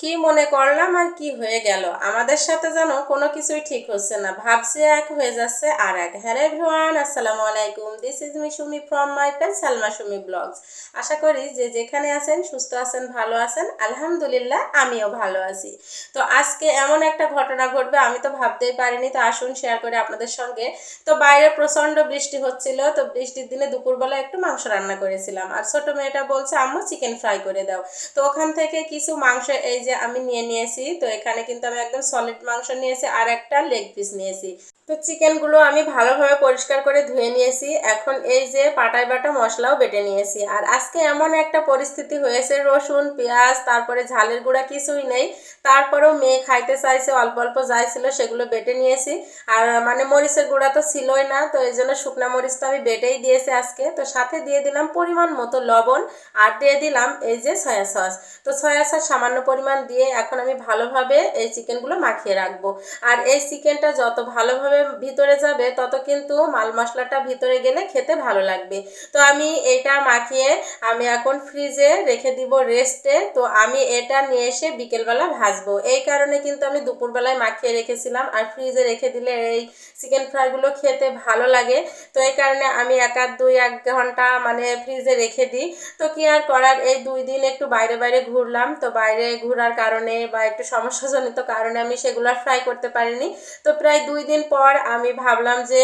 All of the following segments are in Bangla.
কি মনে করলাম আর কি হয়ে গেল? আমাদের সাথে যেন কোনো কিছুই ঠিক হচ্ছে না। ভাবছি এক হয়ে যাচ্ছে আর এক। হ্যালো এভরিওয়ান, আসসালামু আলাইকুম। This is me Sumi from my page Salma Sumi vlogs আশা করি যে যেখানে আছেন, সুস্থ আছেন, ভালো আছেন। আলহামদুলিল্লাহ, আমিও ভালো আছি। তো আজকে এমন একটা ঘটনা ঘটবে, আমি তো ভাবতেই পারিনি। তো আসুন শেয়ার করে আপনাদের সঙ্গে। তো বাইরে প্রচণ্ড বৃষ্টি হচ্ছিল। তো বৃষ্টির দিনে দুপুরবেলা একটু মাংস রান্না করেছিলাম। আর ছোট মেয়েটা বলছে, আম্মু চিকেন ফ্রাই করে দাও। তো ওখান থেকে কিছু মাংস, এই যে আমি নিয়ে নিয়েছি, তো এখানে কিন্তু আমি একদম সলিড মাংস নিয়েছি আর একটা লেগ পিস নিয়েছি। তো চিকেনগুলো আমি ভালোভাবে পরিষ্কার করে ধুয়ে নিয়েছি। এখন এই যে পাটায় বাটা মশলাও বেটে নিয়েছি। আর আজকে এমন একটা পরিস্থিতি হয়েছে, রসুন, পেঁয়াজ, তারপরে ঝালের গুঁড়া কিছুই নেই। তারপরেও মেয়ে খাইতে চাইছে, অল্প অল্প যাই ছিল, সেগুলো বেটে নিয়েছি। আর মানে মরিচের গুঁড়া তো ছিলই না, তো এই জন্য শুকনা তো আমি বেটেই দিয়েছি আজকে। তো সাথে দিয়ে দিলাম পরিমাণ মতো লবণ আর দিয়ে দিলাম এই যে সয়া সস তো সয়া সস সামান্য পরিমাণ দিয়ে এখন আমি ভালোভাবে এই চিকেনগুলো মাখিয়ে রাখব। আর এই চিকেনটা যত ভালোভাবে ভিতরে যাবে, তত কিন্তু মাল মশলাটা ভিতরে গেলে খেতে ভালো লাগবে। তো আমি এটা মাখিয়ে আমি এখন ফ্রিজে রেখে দিব রেস্টে তো আমি এটা নিয়ে এসে বিকেলবেলা ভাজবো। এই কারণে কিন্তু আমি দুপুরবেলায় মাখিয়ে রেখেছিলাম। আর ফ্রিজে রেখে দিলে এই চিকেন ফ্রাইগুলো খেতে ভালো লাগে। তো এই কারণে আমি এক আধ, দুই এক ঘণ্টা মানে ফ্রিজে রেখে দিই। তো কি আর করার? এই দুই দিন একটু বাইরে বাইরে ঘুরলাম। তো বাইরে ঘোরার কারণে বা একটু সমস্যাজনিত কারণে আমি সেগুলো আর ফ্রাই করতে পারিনি। তো প্রায় দুই দিন পর আমি ভাবলাম যে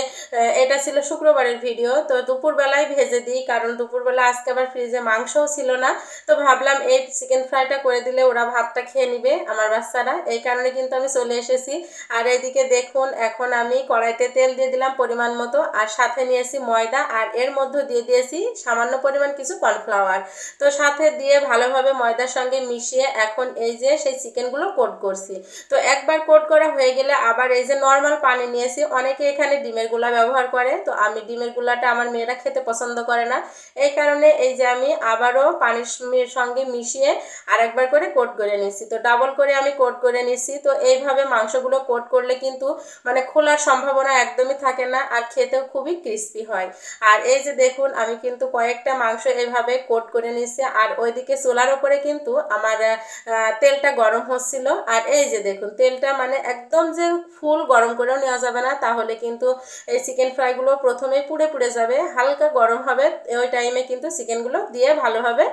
এটা ছিল শুক্রবারের ভিডিও তো দুপুরবেলায় ভেজে দিই, কারণ দুপুরবেলা আজকে আবার ফ্রিজে মাংসও ছিল না। তো ভাবলাম এই চিকেন ফ্রাইটা করে দিলে ওরা ভাতটা খেয়ে নিবে, আমার বাচ্চারা। এই কারণে কিন্তু আমি চলে এসেছি। আর এদিকে দেখুন, এখন আমি কড়াইতে তেল দিয়ে দিলাম পরিমাণ মতো, আর সাথে নিয়েছি ময়দা, আর এর মধ্যে দিয়ে দিয়েছি সামান্য পরিমাণ কিছু কর্নফ্লাওয়ার তো সাথে দিয়ে ভালোভাবে ময়দার সঙ্গে মিশিয়ে এখন এই যে সেই চিকেনগুলো কোট করছি। তো একবার কোট করা হয়ে গেলে আবার এই যে নর্মাল পানি নিয়েছি, অনেকে এখানে ডিমেরগুলা ব্যবহার করে, তো আমি ডিমের গুলাটা আমার মেয়েরা খেতে পছন্দ করে না। এই কারণে এই যে আমি আবারও পানির সঙ্গে মিশিয়ে আরেকবার করে কোট করে নিচ্ছি তো ডাবল করে আমি কোট করে নিচ্ছি তো এইভাবে মাংসগুলো কোট করলে কিন্তু মানে খোলার সম্ভাবনা একদমই থাকে না আর খেতেও খুবই ক্রিস্পি হয়। আর এই যে দেখুন, আমি কিন্তু কয়েকটা মাংস এইভাবে কোট করে নিচ্ছি আর ওইদিকে চোলার ওপরে কিন্তু আমার তেলটা গরম হচ্ছিল। আর এই যে দেখুন, তেলটা মানে একদম যে ফুল গরম করেও নেওয়া যাবে না, তাহলে কিন্তু এই চিকেন ফ্রাইগুলো প্রথমেই পুড়ে পুড়ে যাবে, হালকা গরম হবে, ওই টাইমে কিন্তু চিকেনগুলো দিয়ে ভালোভাবে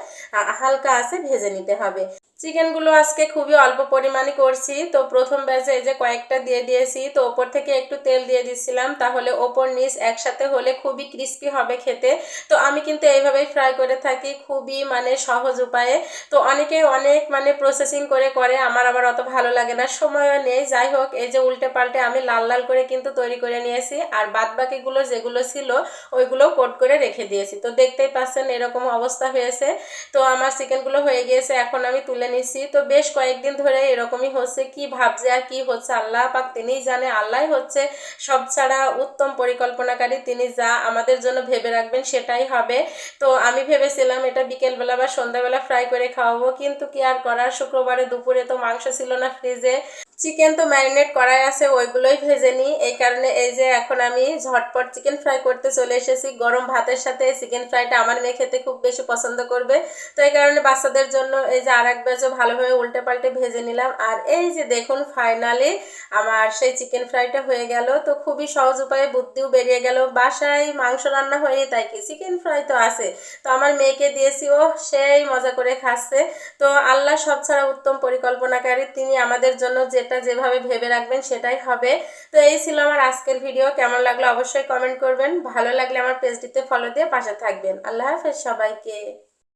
হালকা আছে ভেজে নিতে হবে। চিকেনগুলো আজকে খুবই অল্প পরিমাণে করছি। তো প্রথম ব্যাচে এই যে কয়েকটা দিয়ে দিয়েছি, তো ওপর থেকে একটু তেল দিয়ে দিচ্ছিলাম তাহলে ওপর নিচ একসাথে হলে খুবই ক্রিস্পি হবে খেতে। তো আমি কিন্তু এইভাবেই ফ্রাই করে থাকি খুবই মানে সহজ উপায়ে। তো অনেকে অনেক মানে প্রসেসিং করে করে, আমার আবার অত ভালো লাগে না, সময়ও নেই। যাই হোক, এই যে উল্টে পাল্টে আমি লাল লাল করে কিন্তু তৈরি করে নিয়েছি, আর বাদ বাকিগুলো যেগুলো ছিল ওইগুলো কোট করে রেখে দিয়েছি। তো দেখতেই পাচ্ছেন এরকম অবস্থা হয়েছে। তো আমার চিকেনগুলো হয়ে গিয়েছে, এখন আমি তুলে নিছি তো বেশ কয়েকদিন ধরে এরকমই হচ্ছে। কি ভাবছে আর কি হচ্ছে আল্লাহ পাক তিনিই জানে। আল্লাহ হচ্ছে সব ছাড়া উত্তম পরিকল্পনাকারী। তিনি যা আমাদের জন্য ভেবে রাখবেন সেটাই হবে। তো আমি ভেবেছিলাম এটা বিকেলবেলা বা সন্ধ্যাবেলা ফ্রাই করে খাওয়াবো। কিন্তু কি আর করার? শুক্রবারে দুপুরে তো মাংস ছিল না ফ্রিজে চিকেন তো ম্যারিনেট করাই আছে, ওইগুলোই ভেজে নিই। এই কারণে এই যে এখন আমি ঝটপট চিকেন ফ্রাই করতে চলে এসেছি। গরম ভাতের সাথে চিকেন ফ্রাইটা আমার মেয়ে খেতে খুব বেশি পছন্দ করবে। তো এই কারণে বাচ্চাদের জন্য এই যে আর এক বেজও ভালোভাবে উল্টে পাল্টে ভেজে নিলাম। আর এই যে দেখুন ফাইনালি আমার সেই চিকেন ফ্রাইটা হয়ে গেল। তো খুবই সহজ উপায়ে বুদ্ধিও বেরিয়ে গেল। বাসায় মাংস রান্না হয়ে তাই কি চিকেন ফ্রাই তো আছে। তো আমার মেয়েকে দিয়েছি, ও সেই মজা করে খাচ্ছে। তো আল্লাহ সব ছাড়া উত্তম পরিকল্পনাকারী। তিনি আমাদের জন্য যেটা যেটা যেভাবে ভেবে রাখবেন সেটাই হবে। তো এই ছিল আমার আজকের ভিডিও কেমন লাগল অবশ্যই কমেন্ট করবেন। ভালো লাগলে আমার পেজটিতে ফলো দিয়ে পাশে থাকবেন। আল্লাহ হাফেজ সবাইকে।